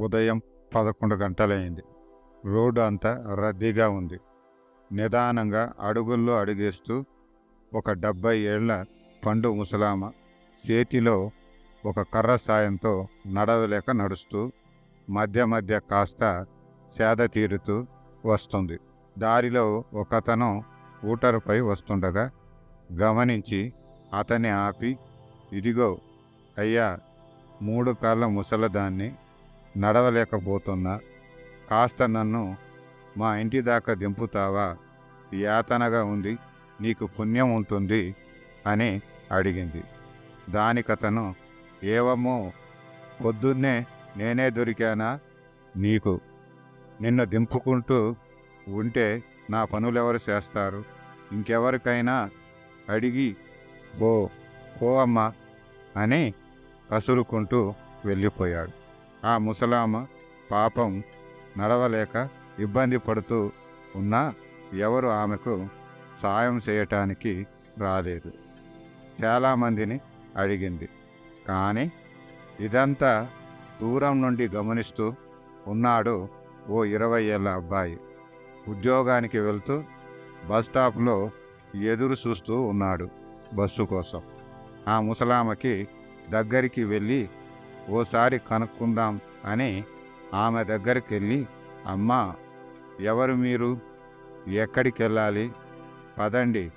ఉదయం పదకొండు గంటలైంది. రోడ్డు అంతా రద్దీగా ఉంది. నిదానంగా అడుగుల్లో అడుగేస్తూ ఒక డెబ్బై ఏళ్ళ పండు ముసలామ చేతిలో ఒక కర్ర సాయంతో నడవలేక నడుస్తూ మధ్య మధ్య కాస్త సేద తీరుతూ వస్తుంది. దారిలో ఒకతను స్కూటర్పై వస్తుండగా గమనించి అతన్ని ఆపి ఇదిగో అయ్యా మూడు కాళ్ళ ముసలదాన్ని నడవలేకపోతున్నా. కాస్త నన్ను మా ఇంటి దాకా దింపుతావా? యాతనగా ఉంది నీకు పుణ్యం ఉంటుంది అని అడిగింది. దానికతను ఏవమ్మో పొద్దున్నే నేనే దొరికానా? నీకు. నిన్ను దింపుకుంటూ ఉంటే నా పనులెవరు చేస్తారు? ఇంకెవరికైనా అడిగి ఓ ఓ అమ్మా అని కసురుకుంటూ వెళ్ళిపోయాడు. ఆ ముసలామ పాపం నడవలేక ఇబ్బంది పడుతూ ఉన్నా ఎవరు ఆమెకు సాయం చేయటానికి రాలేదు. చాలామందిని అడిగింది. కానీ ఇదంతా దూరం నుండి గమనిస్తూ ఉన్నాడు ఓ ఇరవై ఏళ్ళ అబ్బాయి. ఉద్యోగానికి వెళ్తూ బస్ స్టాప్లో ఎదురు చూస్తూ ఉన్నాడు బస్సు కోసం. ఆ ముసలామకి దగ్గరికి వెళ్ళి ఓసారి కనుక్కుందాం అని ఆమె దగ్గరికి వెళ్ళి అమ్మా ఎవరు మీరు? ఎక్కడికి వెళ్ళాలి పదండి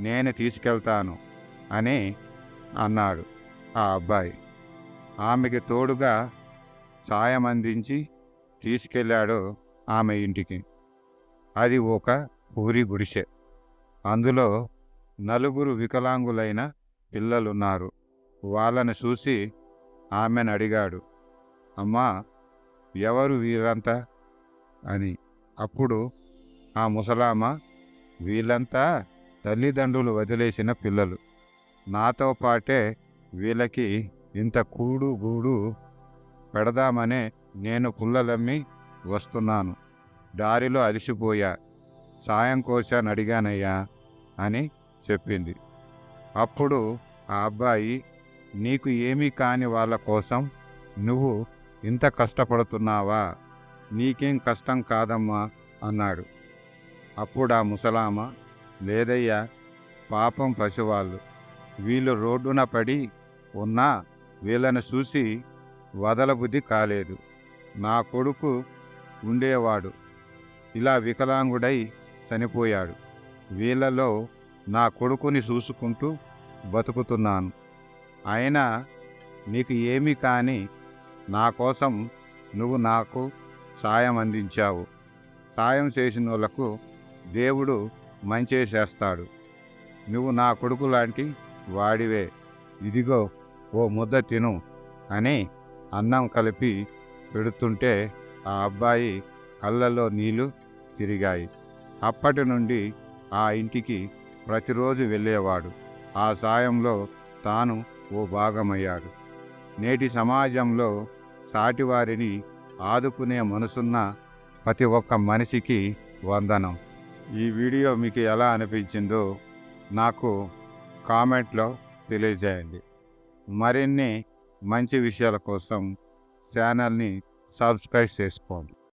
నేను తీసుకెళ్తాను అని అన్నాడు ఆ అబ్బాయి. ఆమెకి తోడుగా సాయం అందించి తీసుకెళ్ళాడు ఆమె ఇంటికి. అది ఒక ఊరి గుడిసె. అందులో నలుగురు వికలాంగులైన పిల్లలున్నారు. వాళ్ళని చూసి ఆమెను అడిగాడు. అమ్మా ఎవరు వీరంతా అని. అప్పుడు ఆ ముసలామ వీళ్ళంతా తల్లిదండ్రులు వదిలేసిన పిల్లలు. నాతో పాటే వీళ్ళకి ఇంత కూడు గూడు పెడదామనే నేను పుల్లలమ్మి వస్తున్నాను. దారిలో అలిసిపోయా. సాయం కోశాను అడిగానయ్యా అని చెప్పింది. అప్పుడు ఆ అబ్బాయి నీకు ఏమీ కాని వాళ్ళ కోసం నువ్వు ఇంత కష్టపడుతున్నావా? నీకేం కష్టం కాదమ్మా అన్నాడు. అప్పుడు ఆ ముసలామ లేదయ్యా పాపం పసివాళ్ళు వీళ్ళు రోడ్డున పడి ఉన్నా వీళ్ళని చూసి వదలబుద్ధి కాలేదు. నా కొడుకు ఉండేవాడు. ఇలా వికలాంగుడై చనిపోయాడు. వీళ్ళలో నా కొడుకుని చూసుకుంటూ బతుకుతున్నాను. అయినా నీకు ఏమీ కాని నా కోసం నువ్వు నాకు సాయం అందించావు. సాయం చేసిన వాళ్ళకు దేవుడు మంచే చేస్తాడు. నువ్వు నా కొడుకు లాంటి వాడివే. ఇదిగో ఓ ముద్ద తిను అని అన్నం కలిపి పెడుతుంటే ఆ అబ్బాయి కళ్ళల్లో నీళ్ళు తిరిగాయి. అప్పటి నుండి ఆ ఇంటికి ప్రతిరోజు వెళ్ళేవాడు. ఆ సాయంలో తాను ఓ భాగమయ్యాడు. నేటి సమాజంలో సాటివారిని ఆదుకునే మనసున్న ప్రతి ఒక్క మనిషికి వందనం. ఈ వీడియో మీకు ఎలా అనిపించిందో నాకు కామెంట్లో తెలియజేయండి. మరిన్ని మంచి విషయాల కోసం ఛానల్ని సబ్స్క్రైబ్ చేసుకోండి.